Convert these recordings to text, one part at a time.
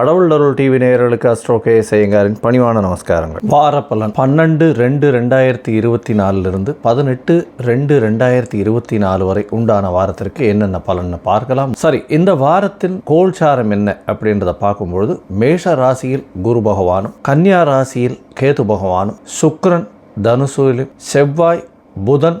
கடவுள் அருள் டிவி நேயர்களுக்கு அஸ்ட்ரோ கே செய்யங்காரின் பணிவான நமஸ்காரங்கள். வார பலன். பன்னெண்டு ரெண்டு ரெண்டாயிரத்தி இருபத்தி நாலுலேருந்து பதினெட்டு ரெண்டு ரெண்டாயிரத்தி இருபத்தி நாலு வரை உண்டான வாரத்திற்கு என்னென்ன பலன்னு பார்க்கலாம். சரி இந்த வாரத்தின் கோல்சாரம் என்ன அப்படின்றத பார்க்கும்பொழுது மேஷ ராசியில் குரு பகவானும் கன்னியா ராசியில் கேது பகவானும் சுக்ரன் தனுசூலில் செவ்வாய் புதன்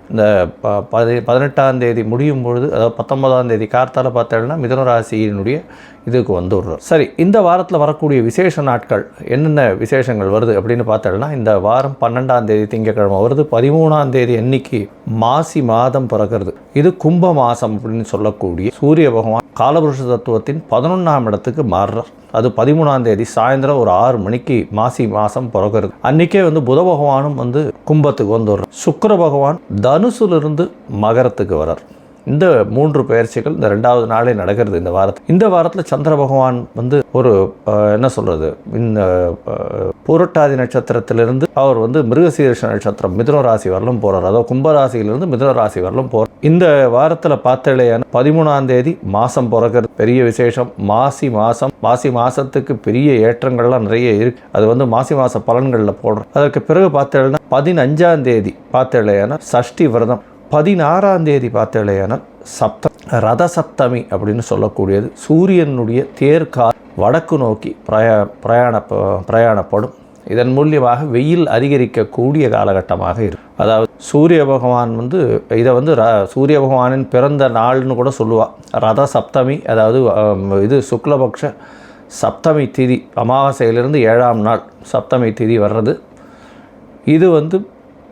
இந்த ப- பதி பதினெட்டாம் தேதி முடியும் பொழுது அதாவது பத்தொன்பதாம் தேதி கார்த்தால பார்த்தேன்னா மிதன ராசியினுடைய இதுக்கு வந்துடுறோம் சரி இந்த வாரத்தில் வரக்கூடிய விசேஷ நாட்கள் என்னென்ன விசேஷங்கள் வருது அப்படின்னு பார்த்தோம்னா இந்த வாரம் பன்னெண்டாம் தேதி திங்கக்கிழமை வருது. பதிமூணாம் தேதி அன்னைக்கு மாசி மாதம் பிறக்கிறது. இது கும்ப மாதம் அப்படின்னு சொல்லக்கூடிய சூரிய பகவான் காலபுருஷ தத்துவத்தின் பதினொன்றாம் இடத்துக்கு மாறுறார். அது பதிமூணாம் தேதி சாயந்தரம் ஒரு ஆறு மணிக்கு மாசி மாதம் பிறக்கிறது. அன்றைக்கே வந்து புத பகவானும் வந்து கும்பத்துக்கு வந்துடுறார். சுக்கர பகவான் தனுசுலிருந்து மகரத்துக்கு வரார். இந்த மூன்று பயிற்சிகள் இந்த ரெண்டாவது நாளே நடக்கிறது இந்த வாரத்தில். இந்த வாரத்தில் சந்திர பகவான் வந்து ஒரு என்ன சொல்கிறது இந்த புரட்டாதி பூரட்டாதி நட்சத்திரத்திலிருந்து அவர் வந்து மிருகசீரிஷ நட்சத்திரம் மிதுன ராசி வரலும் போகிறார் அதாவது கும்பராசியிலிருந்து மிதுன ராசி வரலும் போகிறார் இந்த வாரத்தில் பார்த்தலையான பதிமூணாம் தேதி மாதம் பிறக்கிறது. பெரிய விசேஷம். மாசி மாதம் மாசி மாதத்துக்கு பெரிய ஏற்றங்கள்லாம் நிறைய இருக்குது அது வந்து மாசி மாத பலன்களில் போடுறோம். அதற்கு பிறகு பார்த்தேன்னா பதினஞ்சாம் தேதி பார்த்தலையான சஷ்டி விரதம். பதினாறாம் தேதி பார்த்தலையானால் சப்த ரத சப்தமி அப்படின்னு சொல்லக்கூடியது. சூரியனுடைய தேர்கால் வடக்கு நோக்கி பிரயா பிரயாண பிரயாணப்படும். இதன் மூலியமாக வெயில் அதிகரிக்கக்கூடிய காலகட்டமாக இருக்கும். அதாவது சூரிய பகவான் வந்து இதை வந்து ர சூரிய பகவானின் பிறந்த நாள்னு கூட சொல்லுவாள் ரத சப்தமி அதாவது இது சுக்லபக்ஷ சப்தமி திதி அமாவாசையிலிருந்து ஏழாம் நாள் சப்தமி திதி வர்றது. இது வந்து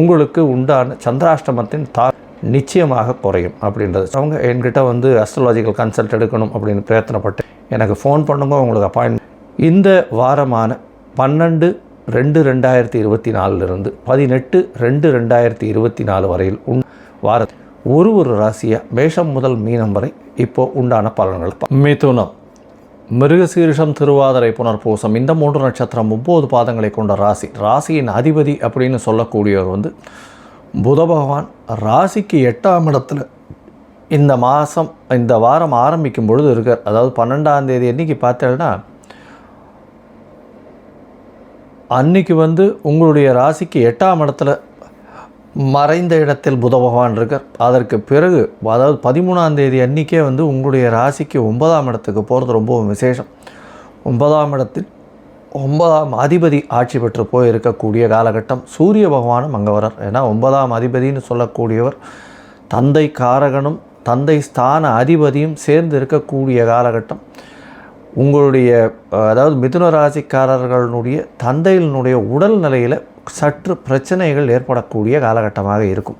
உங்களுக்கு உண்டான சந்திராஷ்டமத்தின் தா நிச்சயமாக குறையும் அப்படின்றது. அவங்க என்கிட்ட வந்து அஸ்ட்ராலஜிக்கல் கன்சல்ட் எடுக்கணும் அப்படின்னு பிரயத்தனப்பட்டு எனக்கு ஃபோன் பண்ணுங்க உங்களுக்கு அப்பாயின்மெண்ட் இந்த வாரமான பன்னெண்டு ரெண்டு ரெண்டாயிரத்தி இருபத்தி நாலுலேருந்து பதினெட்டு ரெண்டு ரெண்டாயிரத்தி இருபத்தி நாலு வரையில் உண் வார ஒரு ஒரு ராசியாக மேஷம் முதல் மீனம் வரை இப்போ உண்டான பலன்கள் மிதுனம். மிருகசீரிஷம் திருவாதிரை புனர்பூசம். இந்த மூன்று நட்சத்திரம் ஒம்பது பாதங்களை கொண்ட ராசி. ராசியின் அதிபதி அப்படின்னு சொல்லக்கூடியவர் வந்து புத பகவான். ராசிக்கு எட்டாம் இடத்துல இந்த மாதம் இந்த வாரம் ஆரம்பிக்கும் பொழுது இருக்கார். அதாவது பன்னெண்டாம் தேதி அன்னைக்கு பார்த்தேன்னா அன்னைக்கு வந்து உங்களுடைய ராசிக்கு எட்டாம் இடத்துல மறைந்த இடத்தில் புத பகவான் இருக்கார். அதற்கு பிறகு அதாவது பதிமூணாம் தேதி அன்றைக்கே வந்து உங்களுடைய ராசிக்கு ஒன்பதாம் இடத்துக்கு போகிறது ரொம்ப விசேஷம். ஒன்பதாம் இடத்தில் ஒன்பதாம் அதிபதி ஆட்சி பெற்று போய் இருக்கக்கூடிய காலகட்டம். சூரிய பகவானும் அங்கே வரார் ஏன்னா ஒன்பதாம் அதிபதின்னு சொல்லக்கூடியவர் தந்தை காரகனும் தந்தை ஸ்தான அதிபதியும் சேர்ந்து இருக்கக்கூடிய காலகட்டம். உங்களுடைய அதாவது மிதுன ராசிக்காரர்களுடைய தந்தையினுடைய உடல் நிலையில் சற்று பிரச்சனைகள் ஏற்படக்கூடிய காலகட்டமாக இருக்கும்.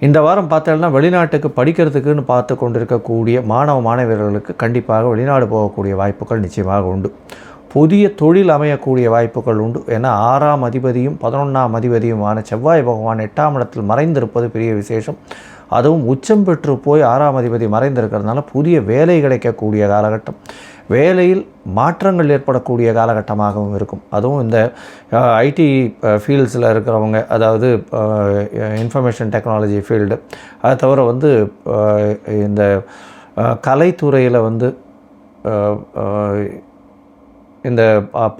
இந்த வாரம் பார்த்தோம்னா வெளிநாட்டுக்கு படிக்கிறதுக்குன்னு பார்த்து கொண்டிருக்கக்கூடிய மாணவ மாணவியர்களுக்கு கண்டிப்பாக வெளிநாடு போகக்கூடிய வாய்ப்புகள் நிச்சயமாக உண்டு. புதிய தொழில் அமையக்கூடிய வாய்ப்புகள் உண்டு. ஏன்னா ஆறாம் அதிபதியும் பதினொன்றாம் அதிபதியுமான செவ்வாய் பகவான் எட்டாம் இடத்தில் மறைந்திருப்பது பெரிய விசேஷம். அதுவும் உச்சம் பெற்று போய் ஆறாம் அதிபதி மறைந்திருக்கிறதுனால புதிய வேலை கிடைக்கக்கூடிய காலகட்டம். வேலையில் மாற்றங்கள் ஏற்படக்கூடிய காலகட்டமாகவும் இருக்கும். அதுவும் இந்த ஐடி ஃபீல்ட்ஸில் இருக்கிறவங்க அதாவது இன்ஃபர்மேஷன் டெக்னாலஜி ஃபீல்டு அதை தவிர வந்து இந்த கலைத்துறையில் வந்து இந்த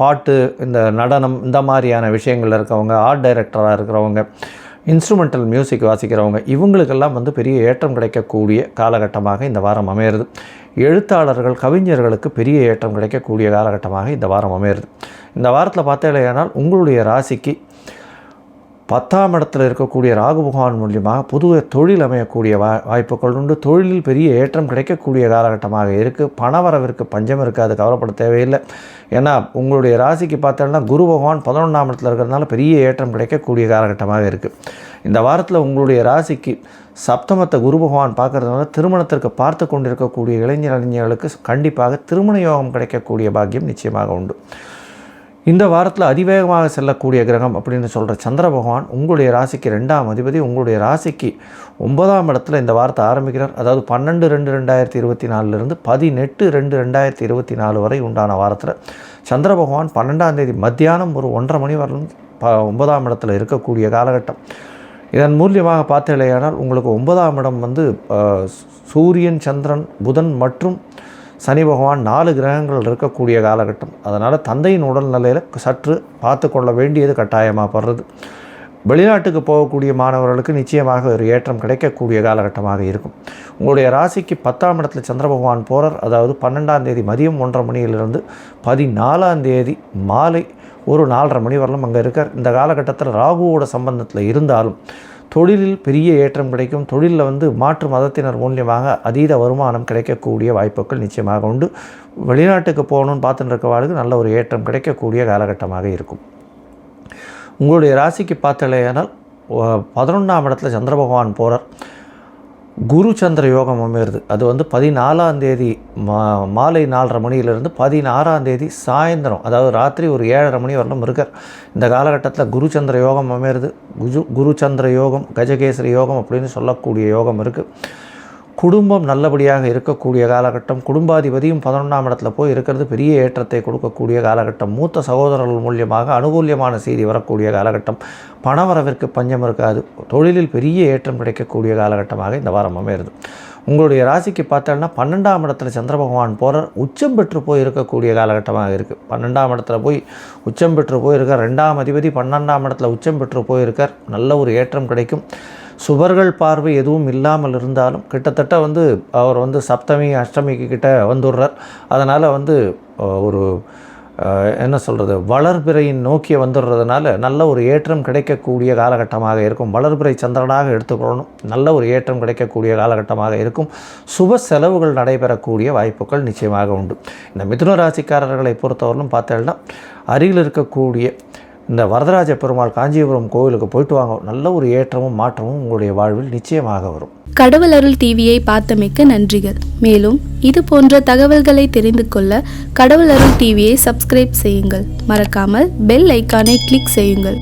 பாட்டு இந்த நடனம் இந்த மாதிரியான விஷயங்களில் இருக்கவங்க ஆர்ட் டைரக்டராக இருக்கிறவங்க இன்ஸ்ட்ருமெண்டல் மியூசிக் வாசிக்கிறவங்க இவங்களுக்கெல்லாம் வந்து பெரிய ஏற்றம் கிடைக்கக்கூடிய காலகட்டமாக இந்த வாரம் அமையிறது. எழுத்தாளர்கள் கவிஞர்களுக்கு பெரிய ஏற்றம் கிடைக்கக்கூடிய காலகட்டமாக இந்த வாரம் அமையிறது. இந்த வாரத்தில் பார்த்தீங்கன்னா உங்களுடைய ராசிக்கு பத்தாம் இடத்துல இருக்கக்கூடிய ராகு பகவான் மூலியமாக புது தொழில் அமையக்கூடிய வா வாய்ப்புகள் உண்டு. தொழிலில் பெரிய ஏற்றம் கிடைக்கக்கூடிய காலகட்டமாக இருக்குது பணவரவிற்கு பஞ்சம் இருக்காது கவலைப்பட தேவையில்லை. ஏன்னா உங்களுடைய ராசிக்கு பார்த்தோம்னா குரு பகவான் பதினொன்றாம் இடத்துல இருக்கிறதுனால பெரிய ஏற்றம் கிடைக்கக்கூடிய காலகட்டமாக இருக்குது இந்த வாரத்தில் உங்களுடைய ராசிக்கு சப்தமத்தை குரு பகவான் பார்க்கறதுனால திருமணத்திற்கு பார்த்து கொண்டிருக்கக்கூடிய இளைஞர் இளைஞர்களுக்கு கண்டிப்பாக திருமண யோகம் கிடைக்கக்கூடிய பாக்கியம் நிச்சயமாக உண்டு. இந்த வாரத்தில் அதிவேகமாக செல்லக்கூடிய கிரகம் அப்படின்னு சொல்கிற சந்திர பகவான் உங்களுடைய ராசிக்கு ரெண்டாம் அதிபதி உங்களுடைய ராசிக்கு ஒன்பதாம் இடத்துல இந்த வாரத்தை ஆரம்பிக்கிறார். அதாவது பன்னெண்டு ரெண்டு ரெண்டாயிரத்தி இருபத்தி நாலுலேருந்து பதினெட்டு ரெண்டு ரெண்டாயிரத்தி இருபத்தி நாலு வரை உண்டான வாரத்தில் சந்திர பகவான் பன்னெண்டாம் தேதி மத்தியானம் ஒரு ஒன்றரை மணி வரலும் ப ஒன்பதாம் இடத்துல இருக்கக்கூடிய காலகட்டம். இதன் மூலியமாக பார்த்தீங்களேயானால் உங்களுக்கு ஒன்பதாம் இடம் வந்து சூரியன் சந்திரன் புதன் மற்றும் சனி பகவான் நாலு கிரகங்கள் இருக்கக்கூடிய காலகட்டம். அதனால் தந்தையின் உடல்நிலையில் சற்று பார்த்து கொள்ள வேண்டியது கட்டாயமாக படுறது. வெளிநாட்டுக்கு போகக்கூடிய மாணவர்களுக்கு நிச்சயமாக ஒரு ஏற்றம் கிடைக்கக்கூடிய காலகட்டமாக இருக்கும். உங்களுடைய ராசிக்கு பத்தாம் இடத்துல சந்திர பகவான் போகிறார் அதாவது பன்னெண்டாம் தேதி மதியம் ஒன்றரை மணியிலிருந்து பதினாலாம் தேதி மாலை ஒரு நாலரை மணி வரலும் அங்கே இருக்கார். இந்த காலகட்டத்தில் ராகுவோட சம்பந்தத்தில் இருந்தாலும் தொழிலில் பெரிய ஏற்றம் கிடைக்கும். தொழிலில் வந்து மாற்று மதத்தினர் மூலியமாக அதீத வருமானம் கிடைக்கக்கூடிய வாய்ப்புகள் நிச்சயமாக உண்டு. வெளிநாட்டுக்கு போகணும்னு பார்த்துட்டு இருக்கவாளுக்கு நல்ல ஒரு ஏற்றம் கிடைக்கக்கூடிய காலகட்டமாக இருக்கும். உங்களுடைய ராசிக்கு பார்த்தலையானால் பதினொன்றாம் இடத்துல சந்திர பகவான் போகிறார் குரு சந்திர யோகம் அமையிறது. அது வந்து பதினாலாம் தேதி மா மாலை நாலரை மணியிலிருந்து பதினாறாம் தேதி சாயந்தரம் அதாவது ராத்திரி ஒரு ஏழரை மணி வரலும் இருக்கார். இந்த காலகட்டத்தில் குரு சந்திர யோகம் அமையிறது. குஜு குரு சந்திர யோகம் கஜகேசரி யோகம் அப்படின்னு சொல்லக்கூடிய யோகம் இருக்குது குடும்பம் நல்லபடியாக இருக்கக்கூடிய காலகட்டம் குடும்பாதிபதியும் பதினொன்றாம் இடத்துல போய் இருக்கிறது பெரிய ஏற்றத்தை கொடுக்கக்கூடிய காலகட்டம். மூத்த சகோதரர்கள் மூலியமாக அனுகூல்யமான செய்தி வரக்கூடிய காலகட்டம். பணவரவிற்கு பஞ்சம் இருக்காது. தொழிலில் பெரிய ஏற்றம் கிடைக்கக்கூடிய காலகட்டமாக இந்த வாரம் அமையிறது உங்களுடைய ராசிக்கு பார்த்தோன்னா பன்னெண்டாம் இடத்துல சந்திர பகவான் போகிறார் உச்சம் பெற்று போய் இருக்கக்கூடிய காலகட்டமாக இருக்குது பன்னெண்டாம் இடத்துல போய் உச்சம் பெற்று போயிருக்கார். ரெண்டாம் அதிபதி பன்னெண்டாம் இடத்துல உச்சம் பெற்று போயிருக்கார். நல்ல ஒரு ஏற்றம் கிடைக்கும். சுவர்கள் பார்வை எதுவும் இல்லாமல் இருந்தாலும் கிட்டத்தட்ட வந்து அவர் வந்து சப்தமி அஷ்டமிக்கு கிட்ட வந்துடுறார். அதனால் வந்து ஒரு என்ன சொல்கிறது வளர்பிறையின் நோக்கி வந்துடுறதுனால நல்ல ஒரு ஏற்றம் கிடைக்கக்கூடிய காலகட்டமாக இருக்கும். வளர்பிறை சந்திரனாக எடுத்துக்கொள்ளணும். நல்ல ஒரு ஏற்றம் கிடைக்கக்கூடிய காலகட்டமாக இருக்கும். சுப செலவுகள் நடைபெறக்கூடிய வாய்ப்புகள் நிச்சயமாக உண்டு. இந்த மிதுன ராசிக்காரர்களை பொறுத்தவரையிலும் பார்த்தேன்னா அருகில் இருக்கக்கூடிய இந்த வரதராஜ பெருமாள் காஞ்சிபுரம் கோவிலுக்கு போயிட்டு வாங்க. நல்ல ஒரு ஏற்றமும் மாற்றமும் உங்களுடைய வாழ்வில் நிச்சயமாக வரும். கடவுள் அருள் டிவியை பார்த்தமைக்க நன்றிகள். மேலும் இது போன்ற தகவல்களை தெரிந்து கொள்ள கடவுள் அருள் டிவியை சப்ஸ்கிரைப் செய்யுங்கள். மறக்காமல் பெல் ஐக்கானை கிளிக் செய்யுங்கள்.